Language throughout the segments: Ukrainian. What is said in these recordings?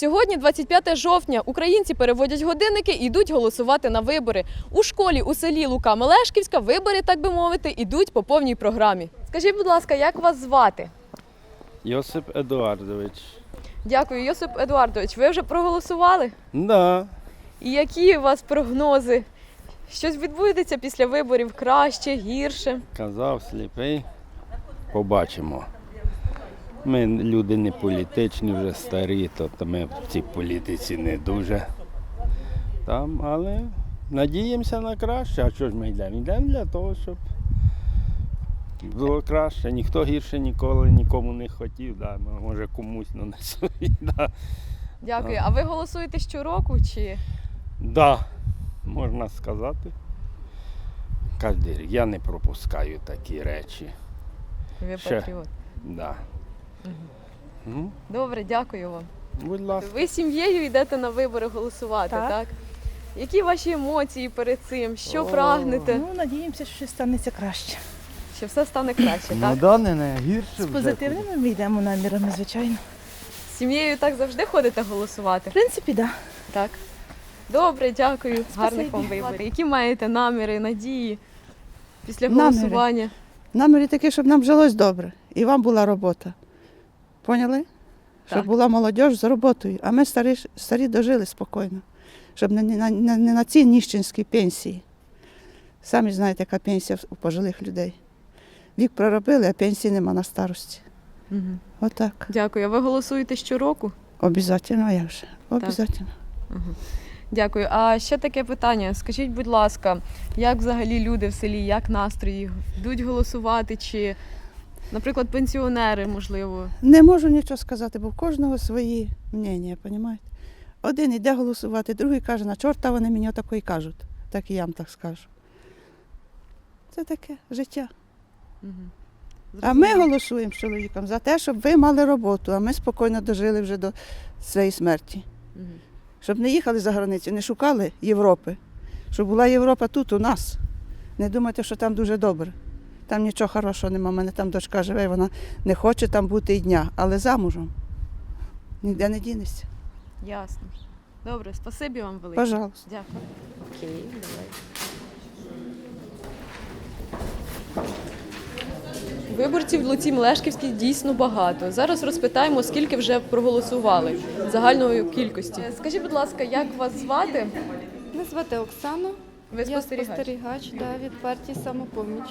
Сьогодні, 25 жовтня, українці переводять годинники і йдуть голосувати на вибори. У школі у селі Лука Мелешківська вибори, так би мовити, йдуть по повній програмі. Скажіть, будь ласка, як вас звати? Йосип Едуардович. Дякую, Йосип Едуардович. Ви вже проголосували? Да. І які у вас прогнози? Щось відбудеться після виборів краще, гірше? Казав сліпий. Побачимо. Ми люди не політичні, вже старі, тобто ми в цій політиці не дуже. Там, але надіємося на краще. А що ж ми йдемо? Йдемо для того, щоб було краще. Ніхто гірше ніколи нікому не хотів. Да. Може комусь ну, не собі. Да. Дякую. А ви голосуєте щороку чи да, можна сказати. Кожен рік. Я не пропускаю такі речі. ви Ще. патріот? Да. Добре, дякую вам. будь ласка. Ви з сім'єю йдете на вибори голосувати, так? Так. Які ваші емоції перед цим? Що О. прагнете? Ну, надіємося, що щось станеться краще. Що все стане краще, Ну так? да, не, не гірше З вже. позитивними ми йдемо намірами, звичайно. З сім'єю так завжди ходите голосувати? В принципі, так. Так. Добре, дякую. Гарних вам виборів. Які маєте наміри, надії після Наміри? голосування? Наміри такі, щоб нам жилось добре. І вам була робота. Поняли? Щоб була молодь з роботою. А ми старі, старі дожили спокійно. Щоб не, не, не, не на ці ніщенські пенсії. Самі знаєте, яка пенсія у пожилих людей. Вік проробили, а пенсії нема на старості. Угу. Отак. Дякую. А ви голосуєте щороку? Обязательно, а як же? Обязательно. Угу. Дякую. А ще таке питання. Скажіть, будь ласка, як взагалі люди в селі, як настрої? Йдуть голосувати чи, наприклад, пенсіонери, можливо? Не можу нічого сказати, бо в кожного свої мнення, розумієте? Один йде голосувати, другий каже, на чорта вони мені отако і кажуть. Так і я вам так скажу. Це таке життя. Угу. А ми голосуємо з чоловіком за те, щоб ви мали роботу, а ми спокійно дожили вже до своєї смерті. Угу. Щоб не їхали за границю, не шукали Європи. Щоб була Європа тут, у нас. Не думайте, що там дуже добре. Там нічого хорошого нема. У мене там дочка живе, і вона не хоче там бути і дня, але замужем. Ніде не дінешся. Ясно. Добре, спасибі вам велике. Пожалуйста. Дякую. Окей, давай. Виборців в Луці Мелешківській дійсно багато. Зараз розпитаємо, скільки вже проголосували загальної кількості. Скажіть, будь ласка, як вас звати? Мене звати Оксана. Ви Я спостерігач? спостерігач да, від партії самопоміч.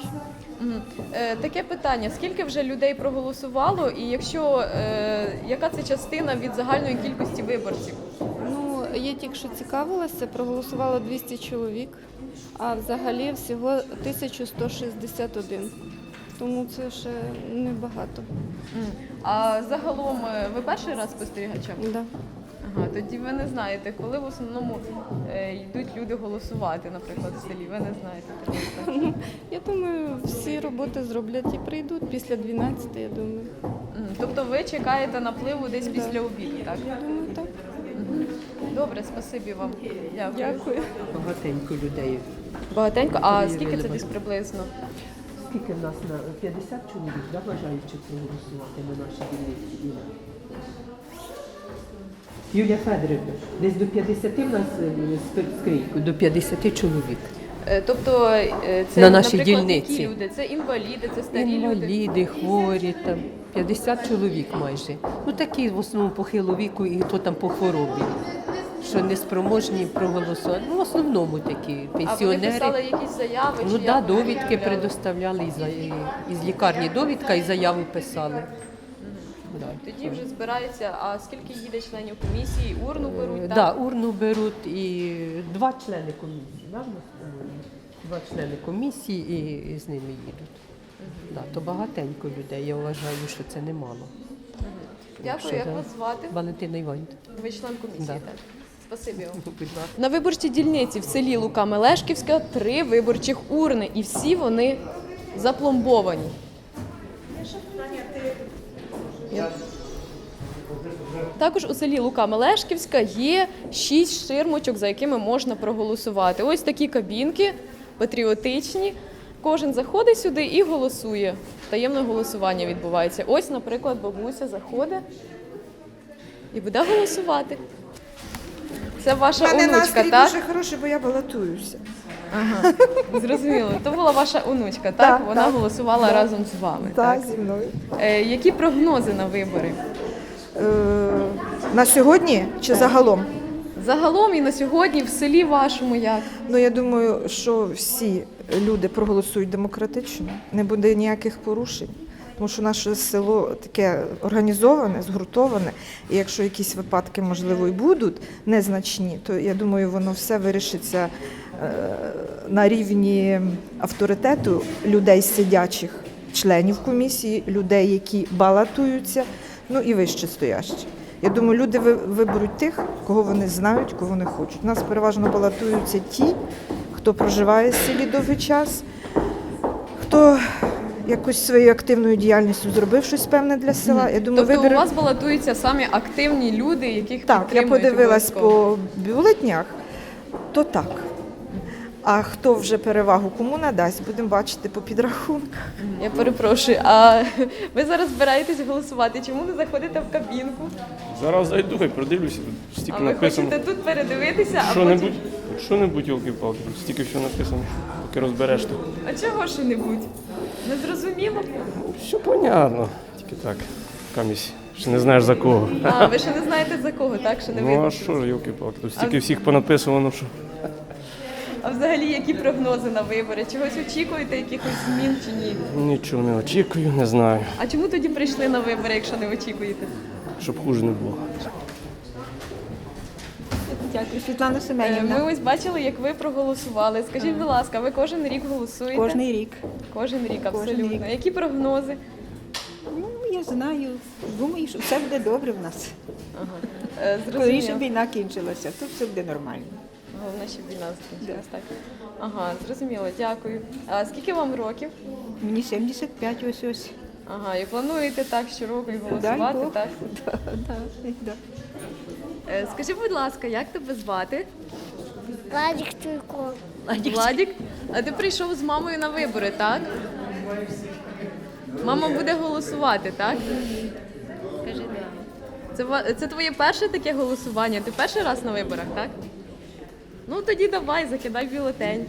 Мгм. Е, таке питання: скільки вже людей проголосувало, і якщо е, яка це частина від загальної кількості виборців? Ну, я тільки що цікавилася, проголосувало 200 чоловік, а взагалі всього 1161. Тому це ще небагато. А загалом е, ви перший раз спостерігачем? Да. Ага, тоді ви не знаєте, коли в основному е, йдуть люди голосувати, наприклад, в селі. Ви не знаєте такого. так? Я думаю, всі роботи зроблять і прийдуть після 12, я думаю. Тобто ви чекаєте напливу десь після обіду, так? Я думаю, так. Добре, спасибі вам. Дякую. Дякую. Багатенько людей. Багатенько. А скільки це десь приблизно? Скільки в нас на 50 чоловік да, бажаючих проголосувати на нашій дільниці? Юлія Федорівна, десь до 50 в нас е, ск- до 50 чоловік. Е, Тобто е, це На нашій дільниці. які люди? Це інваліди, це старі люди. Інваліди, хворі, там 50 чоловік майже. Ну такі в основному похилого віку і хто там по хворобі. Що неспроможні проголосувати. Ну, в основному такі А вони пенсіонери. писали якісь заяви? Ну да, довідки предоставляли із, із лікарні довідка і заяву писали. Тоді вже збирається. А скільки їде членів комісії? Урну беруть? Е, так? Да, урну беруть і два члени комісії. По-моєму? два члени комісії і, і з ними їдуть. Да, то багатенько людей. Я вважаю, що це немало. Дякую, Якщо, як вас звати? Валентина Іванівна. Ви член комісії, Да. так? Спасибі вам. На виборчій дільниці в селі Лука Мелешківська три виборчих урни, і всі вони запломбовані. Також у селі Лука Мелешківська є шість ширмочок, за якими можна проголосувати. Ось такі кабінки патріотичні. Кожен заходить сюди і голосує. Таємне голосування відбувається. Ось, наприклад, бабуся заходить і буде голосувати. Це ваша У мене онучка, настрій так? дуже хороший, бо я балотуюся. Ага, зрозуміло. То була ваша онучка, так? Так, Вона так. голосувала Так. разом з вами. Так. Так, зі мною. Е, які прогнози на вибори? Е, на сьогодні чи загалом? Загалом і на сьогодні в селі вашому як? Ну я думаю, що всі люди проголосують демократично, не буде ніяких порушень. Тому що наше село таке організоване, згуртоване, і якщо якісь випадки, можливо, і будуть незначні, то я думаю, воно все вирішиться е, на рівні авторитету людей сидячих, членів комісії, людей, які балотуються, ну і вище стоящі. Я думаю, люди ви- виберуть тих, кого вони знають, кого вони хочуть. У нас переважно балотуються ті, хто проживає в селі довгий час, хто якось своєю активною діяльністю зробив щось певне для села. Я думаю, тобто вибір... у вас балотуються самі активні люди, яких Так, я подивилась по бюлетнях, то так. А хто вже перевагу кому надасть, будемо бачити по підрахунках. Я перепрошую, а ви зараз збираєтесь голосувати? Чому не заходите в кабінку? Зараз зайду і продивлюся, тут стільки А ви хочете тут передивитися, а Що-небудь, потім... що-небудь, йолки-палки, стільки всього написано, поки розбереш то. А чого що-небудь? Не зрозуміло? Все понятно, тільки так, камісь, ще не знаєш за кого. А, ви ще не знаєте за кого, так? Що не Ну а що ж, йолки-палки, тут стільки всіх понаписано, що. А взагалі які прогнози на вибори? Чогось очікуєте, якихось змін чи ні? Нічого не очікую, не знаю, А чому тоді прийшли на вибори, якщо не очікуєте? щоб хуже не було. Дякую, Світлана Е, Ми ось бачили, як ви проголосували. Скажіть, будь ласка, ви кожен рік голосуєте? Кожний рік. Кожен рік, Кожен абсолютно. рік. Які прогнози? Ну, я знаю. Думаю, що все буде добре в нас. Е, Коли щоб війна кінчилася, то все буде нормально. Головне, щоб війна закінчилась, так. Ага, зрозуміло, дякую. А скільки вам років? Мені 75 ось ось. Ага, і плануєте так щороку і Дай голосувати, Бог. так? Да, да, да. Е, Скажи, будь ласка, як тебе звати? Владик Туйко. Владік? А ти прийшов з мамою на вибори, так? Мама буде голосувати, так? Кажи Це, ва- це твоє перше таке голосування? Ти перший раз на виборах, так? Ну тоді давай, закидай бюлетень.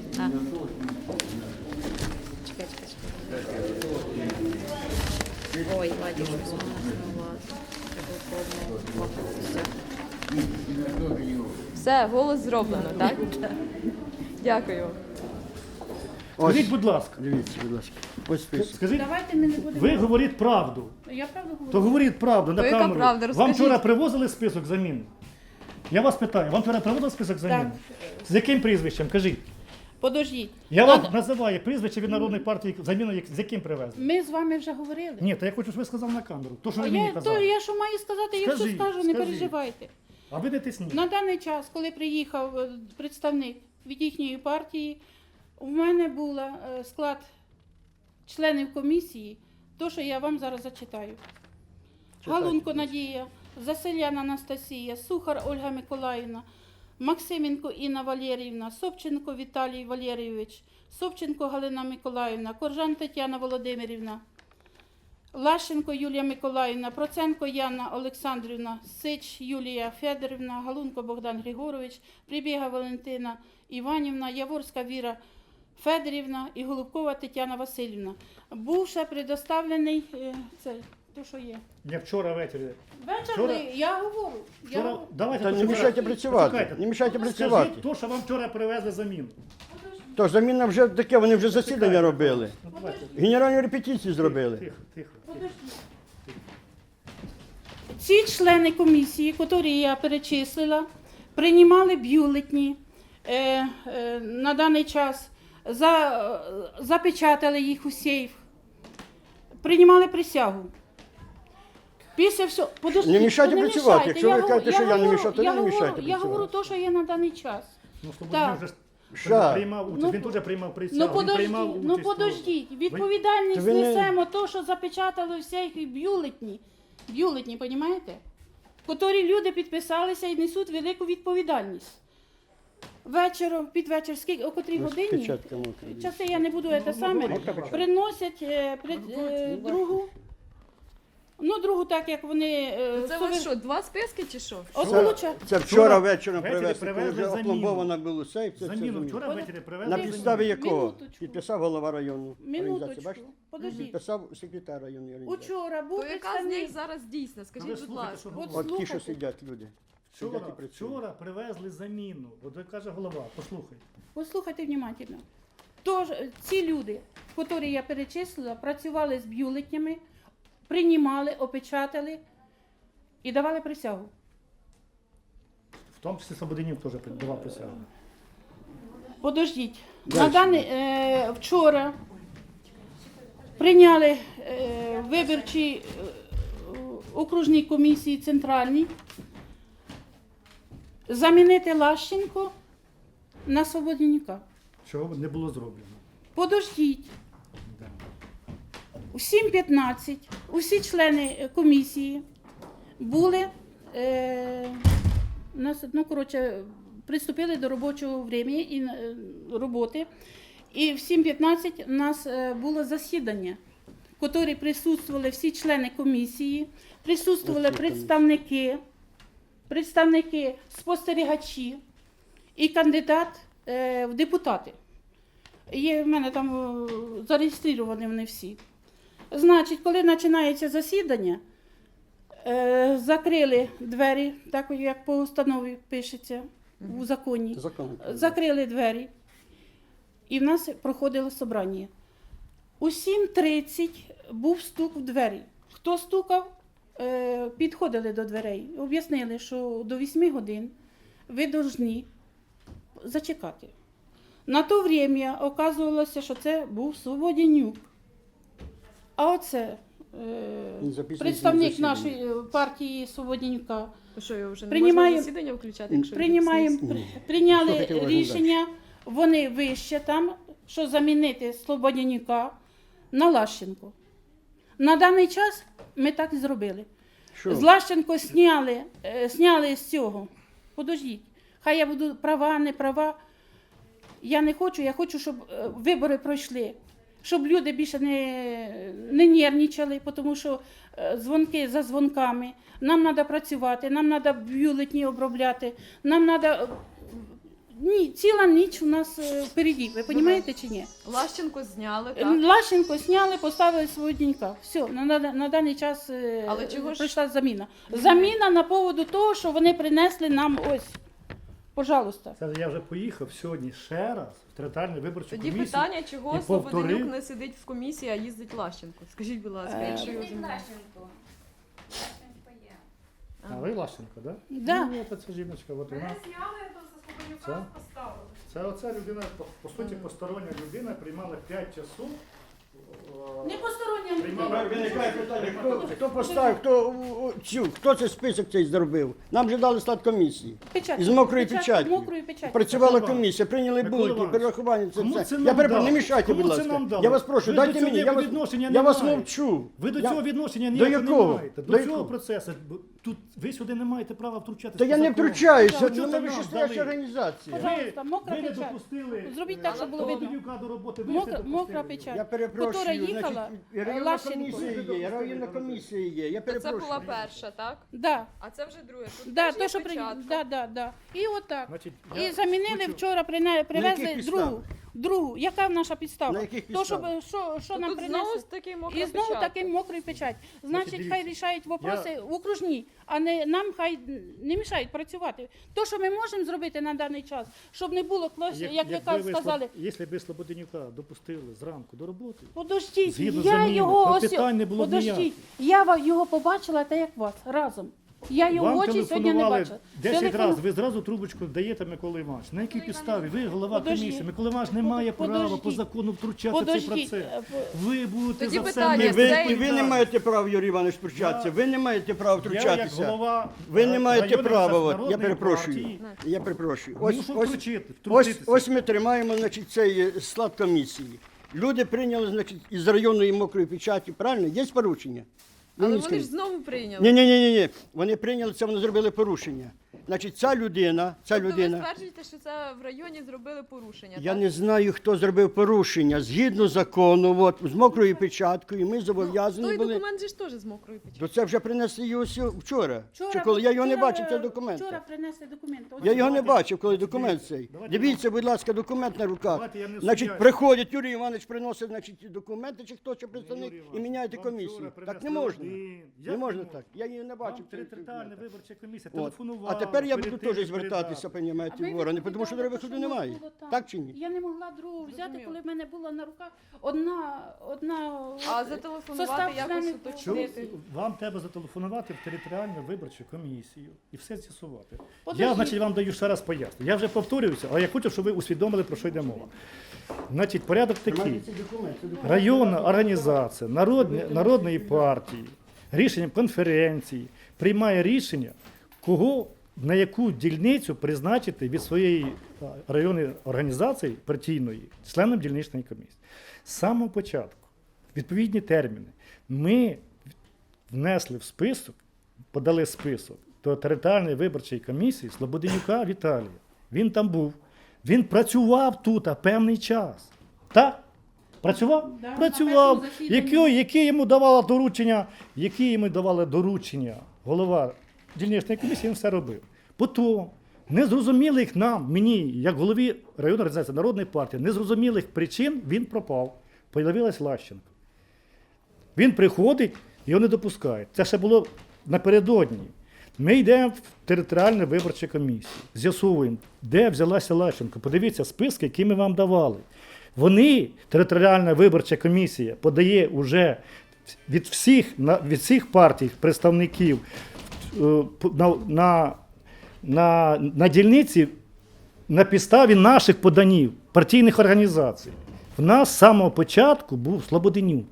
Ой, Вадик, щось у нас Все, голос зроблено, так? Дякую. Скажіть, будь ласка, Дивіться, будь ласка. Ось список. скажіть, Давайте ми не будемо. ви говоріть правду. Я правду говорю. То говоріть правду на То яка камеру. правда? Вам Розкажіть. вчора привозили список замін? Я вас питаю, вам вчора привозили список замін? З яким прізвищем? Кажіть. Подождіть. Я вам називаю прізвище від Народної партії заміну, як- з яким привезли. Ми з вами вже говорили. Ні, то я хочу, щоб ви сказали на камеру. То, що А ви мені я, то, казали. я що маю сказати, я все Скажіть, скажу, не скажіть. переживайте. А ви не тисніть. На даний час, коли приїхав е, представник від їхньої партії, у мене був склад членів комісії, то, що я вам зараз зачитаю. Галунко Надія, Заселяна Анастасія, Сухар Ольга Миколаївна, Максименко Інна Валеріївна, Собченко Віталій Валерійович, Собченко Галина Миколаївна, Коржан Тетяна Володимирівна, Лащенко Юлія Миколаївна, Проценко Яна Олександрівна, Сич Юлія Федорівна, Галунко Богдан Григорович, Прибіга Валентина Іванівна, Яворська Віра Федорівна і Голубкова Тетяна Васильівна. Був ще предоставлений е, це, то, що є. Я вчора ввечері. Вчора- я говорю. Я... Вчора... Давайте Та не почекайте. мішайте працювати. Почекайте. Не мішайте працювати. Скажіть то, що вам вчора привезли заміну. То заміна вже таке, вони вже засідання робили. Ну, давайте. Генеральні репетиції зробили. Тихо, тихо. Ці члени комісії, які я перечислила, приймали бюлетні е, е, на даний час, за, е, запечатали їх у сейф, приймали присягу. Після всього. Подождіть, Не мішайте то працювати. мішайте. Якщо ви кажете, що я не говорю- мішаю, то я не говорю- мішайте Я говорю працювати. те, що є на даний час. Ну, Так. Слободян вже Що? приймав участь. Ну, Він теж приймав присягу. Ну він подождіть, приймав ну участь подождіть. Відповідальність ви не- несемо то, що запечатали всіх бюлетні. Бюлетні, розумієте? Котрі люди підписалися і несуть велику відповідальність. Вечором, під вечір, скільки, о котрій годині, часи я не буду це саме, приносять е, при, е, другу Ну, другу, так як вони е, Це у вас що, два списки чи що? озвучать. Це вчора Вчора вечором ввечері привезли, коли привезли вже заміну. опломбовано було сейф. Це, це Заміну вчора ввечері привезли. На підставі якого? минуточку. Підписав голова району. організації, Минуточку. бачите? Подождіть. Підписав секретар районної організації. Учора був То яка з представник. них зараз дійсна? Скажіть, будь слухайте, ласка. що От ті, що слухайте. сидять люди. Сидять Вчора, і працюють. вчора привезли заміну. От каже голова, послухай. Послухайте внимательно. Тож е, ці люди, які я перечислила, працювали з бюлетнями, приймали, опечатали і давали присягу. В тому числі Слободинів теж давав присягу. Подождіть. На даний, е, вчора прийняли е, виборчі е, окружній комісії центральній замінити Лащенко на Свободенюка. Чого не було зроблено. Подождіть. У 7.15 усі члени е, комісії були е, нас, ну, коротше, приступили до робочого времени і е, роботи. І в 7.15 у нас е, було засідання, в якому присутствували всі члени комісії, присутствували представники, представники, спостерігачі і кандидат е, в депутати. Є в мене там зареєстровані вони всі. Значить, коли починається засідання, е, закрили двері, так як по установі пишеться у законі. Закон. Закрили двері. І в нас проходило собрання. У 7.30 був стук в двері. Хто стукав, е, підходили до дверей. Об'яснили, що до 8 годин ви повинні зачекати. На то время оказувалося, що це був Свободянюк. А оце Він е, представник на засідання. нашої е, партії Свободянюка. То Що його вже не Приймаємо- можна засідання включати, якщо він Приймаємо, при- Що прийняли рішення, вони вище там, що замінити Слободянюка на Лащенко. На даний час ми так і зробили. Що? З Лащенко сняли, е, сняли з цього. Подождіть, хай я буду права, не права. Я не хочу, я хочу, щоб е, вибори пройшли, щоб люди більше не нервничали, тому що дзвонки за дзвонками. Нам треба працювати, нам треба бюлетні обробляти, нам треба. Ні, ціла ніч у нас е, впереді, ви розумієте чи ні? Лащенко зняли, так? Лащенко сняли, поставили свого дінька. Все, на, на, на даний час е, Але чого ж- прийшла заміна. Заміна на поводу того, що вони принесли нам ось. Пожалуйста. Це я вже поїхав сьогодні ще раз в виборчої Тоді питання, чого і повторив. Слободенюк не сидить в комісії, а їздить Лащенко? Скажіть, будь ласка, Е, якщо його замінили. А ви Лащенко, так? Да. Ну, от ця жіночка, от вона. Це, це оця людина, по, по суті, постороння людина, приймала 5 часов. Не постороння. Приймала Виникає питання, хто, хто поставив, хто цю, хто цей список цей зробив? Нам вже дали склад комісії. Печатку. Із мокрою Печать, печаттю. мокрою печаткою. Працювала Микола комісія, прийняли Микола булки, Іванович, перерахування. Це кому все. це я нам перепрошую, дали? не мішайте, Кому будь це ласка. нам дали? Я вас прошу, Ви до дайте цього мені. Я вас, відношення я вас маєте. мовчу. Ви до Я- цього відношення ніякого не якого? маєте. До, До цього якого? процесу. Тут ви сюди не маєте права втручатися. Та я не втручаюся, це ви нам що стояча організація. Пожалуйста, мокра ви не печать. допустили Зробіть так, щоб було видно. До роботи. Ви Мокра, мокра печать. Я перепрошую, Котора їхала, значить, і районна Лащенко. комісія є, районна комісія є, я це перепрошую. була перша, так? Да. А це вже друге. Тут Да, теж то, що при... печатка. да, да, да. І отак. Значить, І замінили хочу- вчора, прине- привезли яких підставах? Другу. Яка наша підстава? На яких То, щоб, підставах? що, що нам тут принесли? знову ж таки мокра І знову печатка. такий мокрий печать. Значить, Значить, хай дивіться, рішають вопроси в окружній, а не нам хай не мішають працювати. То, що ми можемо зробити на даний час, щоб не було клас, як, Як- ви якби ви сказали. Якщо б Слободенюка допустили зранку до роботи, Подождіть, Згідно я заміни, його то ось питань не було б подождіть, ніяких. я ва- його побачила так як вас разом. Я його вам очі сьогодні не телефонували бачила. 10 Телефон- разів, ви зразу трубочку даєте Микола Іванович. На якій підставі? Ви голова комісії. Микола Іванович не має права по закону втручати в цей Подождіть, процес. е, Ви будете Тоді за питання, все І ви, і ви не маєте права, Юрій Іванович, втручатися. Ви не маєте права Я як втручатися. голова Ви е, не маєте районної права, от, я народної перепрошую. партії, Я перепрошую. Ось, Мушу ось, втручити, ось, втрутитися. ось ми тримаємо значить, цей е, склад комісії. Люди прийняли значить, із районної мокрої печаті, правильно? Є порушення? Але вони ж знову прийняли. Ні, ні, ні, ні, ні. Вони прийняли це, вони зробили порушення. Значить, ця людина, ця Тобто ви людина. стверджуєте, що це в районі зробили порушення, Я так? не знаю, хто зробив порушення. Згідно закону, от, з мокрою печаткою, ми зобов'язані Той були. документ же ж теж з мокрою печаткою. То це вже принесли його сьо- вчора. Вчора, Чи коли я його не вчора, бачив, цей документ. Вчора принесли документи. Я його не бачив, коли документ цей. Давайте Дивіться, будь ласка, документ на руках. Давайте я не Значить, суддя. приходять, Юрій Іванович приносить значить, документи, чи хто чи представник, Юрій і Іванович, міняєте вам комісію. вчора Так не принесли можна. один. Не можна так. Я її не Вам бачив. територіальна документ. виборча комісія От. телефонувала. А тепер я буду теж звертатися, передати. понімаєте, А ви в органи, мені тому що в нас немає. Так чи ні? Я не могла другу взяти, коли в мене була на руках одна, одна А зателефонувати состав якось членів уточнити. Вам треба зателефонувати в територіальну виборчу комісію і все з'ясувати. Я, Подождіть. значить, вам даю ще раз поясню. Я вже повторююся, але я хочу, щоб ви усвідомили, про що йде мова. Значить, порядок такий. Районна організація народні, народної партії рішенням конференції приймає рішення, кого на яку дільницю призначити від своєї районної організації партійної членом дільничної комісії. З самого початку, відповідні терміни, ми внесли в список, подали список до територіальної виборчої комісії Слободенюка Віталія. Він там був. Він працював тут а, певний час. Так? Працював? Да, Працював. Які, які йому давала доручення, які йому давали доручення голова дільничної комісії, все робив. Потім незрозумілих нам, мені, як голові районної організації Народної партії, незрозумілих причин він пропав. Появилась Лащенко. Він приходить, його не допускають. Це ще було напередодні. Ми йдемо в територіальну виборчу комісію, з'ясовуємо, де взялася Лащенко. Подивіться списки, які ми вам давали. Вони, територіальна виборча комісія, подає уже від всіх, від всіх партій представників на, на, на, на дільниці на підставі наших поданів партійних організацій. В нас з самого початку був Слободенюк.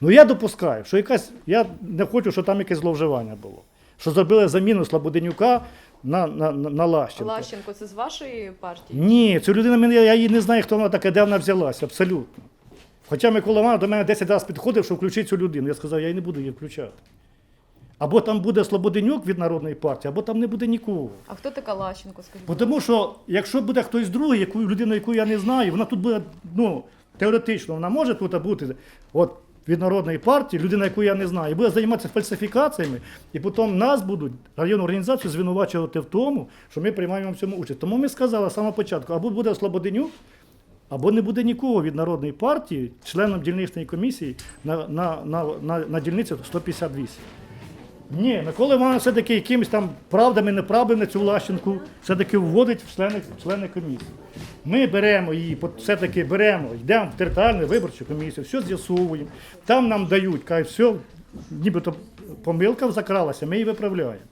Ну я допускаю, що якась. Я не хочу, щоб там якесь зловживання було. Що зробили заміну Слободенюка на, на, на, на Лащенко. Лащенко, це з вашої партії? Ні, цю людину я її не знаю, хто вона така, де вона взялася, абсолютно. Хоча Микола Іванович до мене 10 разів підходив, що включити цю людину. Я сказав, я її не буду її включати. Або там буде Слободенюк від Народної партії, або там не буде нікого. А хто така Лащенко, скажіть? Тому що якщо буде хтось другий, яку людину, яку я не знаю, вона тут буде, ну, теоретично, вона може тут бути от, від народної партії, людина, яку я не знаю, і буде займатися фальсифікаціями, і потім нас будуть районну організацію звинувачувати в тому, що ми приймаємо в цьому участь. Тому ми сказали з самого початку, або буде Слободенюк, або не буде нікого від народної партії, членом дільничної комісії на, на, на, на, на дільниці 158. Ні, Микола Іванович все-таки якимись там правдами, неправдами цю Лащенку все-таки вводить в члени, члени комісії. Ми беремо її, все-таки беремо, йдемо в територіальну виборчу комісію, все з'ясовуємо. Там нам дають, кажуть, все, нібито помилка закралася, ми її виправляємо.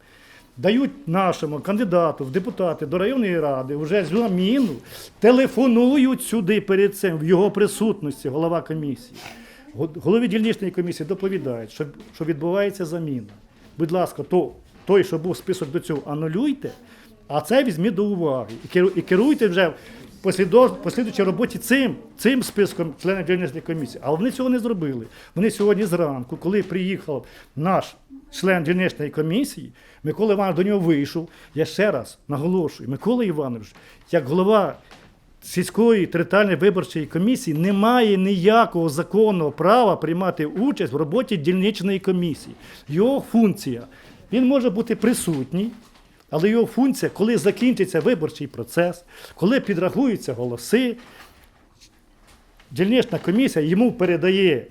Дають нашому кандидату в депутати до районної ради вже заміну, телефонують сюди перед цим в його присутності, голова комісії. Голові дільничної комісії доповідають, що, що відбувається заміна. Будь ласка, то, той, що був список до цього, анулюйте, а це візьміть до уваги. І керуйте вже в роботі цим, цим списком членів дільничної комісії. Але вони цього не зробили. Вони сьогодні зранку, коли приїхав наш член дільничної комісії, Микола Іванович до нього вийшов. Я ще раз наголошую, Микола Іванович, як голова сільської територіальної виборчої комісії не має ніякого законного права приймати участь в роботі дільничної комісії. Його функція, він може бути присутній, але його функція, коли закінчиться виборчий процес, коли підрахуються голоси, дільнична комісія йому передає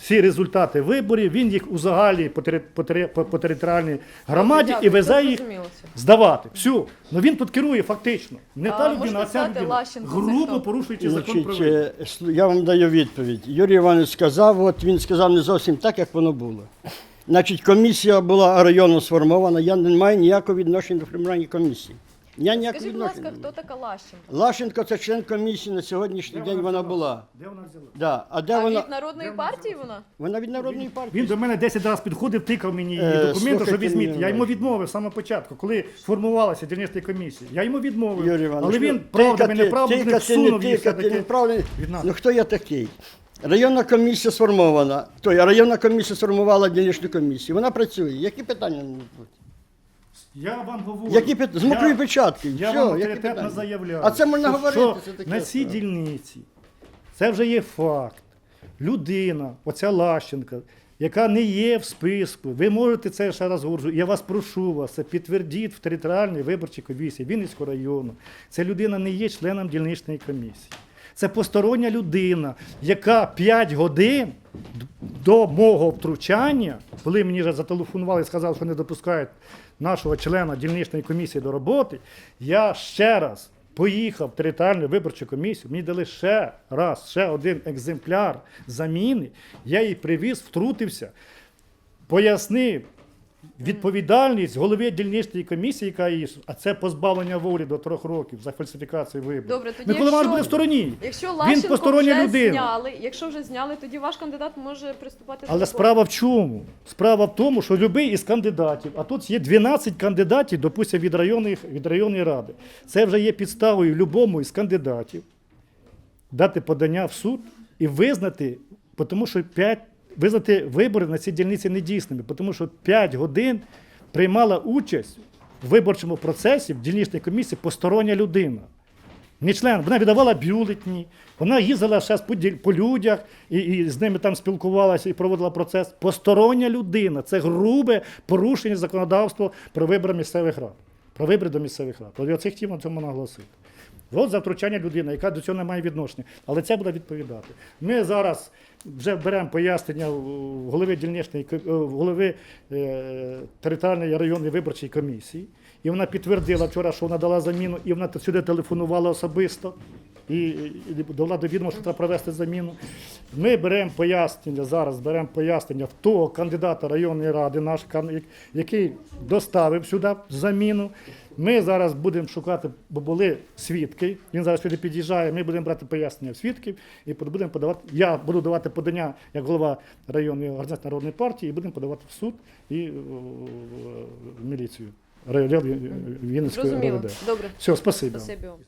всі результати виборів, він їх узагальнює по, тери- по, тери- по, по територіальній громаді і везе їх здавати. Все. Ну він тут керує фактично. Не А та людина, а ця сказати, людина. Лащенко це Грубо хто? порушуючи закон про Значить, вибори. е, слу- я вам даю відповідь. Юрій Іванович сказав, от він сказав не зовсім так, як воно було. Значить, комісія була районно сформована, я не маю ніякого відношення до формування комісії. Я ніякого Скажіть, будь ласка, хто така Лащенко? Лашенко це член комісії на сьогоднішній Де день вона взяла? була. Де вона взяла? Да. А де А вона? від народної партії вона? Вона від народної партії. Він до мене 10 разів підходив, тикав мені Е, документи, що слухайте візьміть. мене Я йому відмовив з самого початку, коли формувалася дільнична комісія. Я йому відмовив. Юрій Іванович, Але він ну, тикати- неправдами тикати, всунув не її тикати, неправильно. від нас. Ну хто я такий? Районна комісія сформована. Той, районна комісія сформувала дільничну комісію. Вона працює. Які питання можуть бути? Я вам говорю. Які пет- з мокрої я- печатки. Я Все, вам які авторитетно питання? заявляю. А це можна що- говорити, що це таке на цій дільниці це вже є факт. Людина, оця Лащенка, яка не є в списку, ви можете це ще раз говорю, я вас прошу вас, це підтвердіть в територіальній виборчій комісії Вінницького району. Ця людина не є членом дільничної комісії. Це постороння людина, яка 5 годин до мого втручання, коли мені вже зателефонували і сказали, що не допускають нашого члена дільничної комісії до роботи, я ще раз поїхав в територіальну виборчу комісію, мені дали ще раз, ще один екземпляр заміни, я її привіз, втрутився, пояснив відповідальність голови дільничної комісії, яка є, а це позбавлення волі до трьох років за фальсифікацію виборів. Добре, тоді Микола Іванович якщо- буде в стороні. Якщо Він Лащенко постороння вже людина. зняли, якщо вже зняли, тоді ваш кандидат може приступати до Але роботи. справа в чому? Справа в тому, що будь-який із кандидатів, а тут є 12 кандидатів, допустимо, від районної, від районної ради. Це вже є підставою любому із кандидатів дати подання в суд і визнати, тому що 5, визнати вибори на цій дільниці недійсними, тому що 5 годин приймала участь в виборчому процесі в дільничній комісії постороння людина. Не член, вона віддавала бюлетні, вона їздила зараз по, людях і, і з ними там спілкувалася і проводила процес. Постороння людина це грубе порушення законодавства про вибори місцевих рад, про вибори до місцевих рад. Я це хотів на цьому наголосити. От за втручання людини, яка до цього не має відношення, але це буде відповідати. Ми зараз вже беремо пояснення голови дільничної е, голови е, територіальної районної виборчої комісії. І вона підтвердила вчора, що вона дала заміну, і вона сюди телефонувала особисто і, до відома, що треба провести заміну. Ми беремо пояснення, зараз беремо пояснення в того кандидата районної ради, наш, який доставив сюди заміну. Ми зараз будемо шукати, бо були свідки. Він зараз сюди під'їжджає. Ми будемо брати пояснення свідків і будемо подавати. Я буду давати подання як голова районної організації народної партії, і будемо подавати в суд і е, в міліцію. Район Вінницької. Добре. Все, спасибі.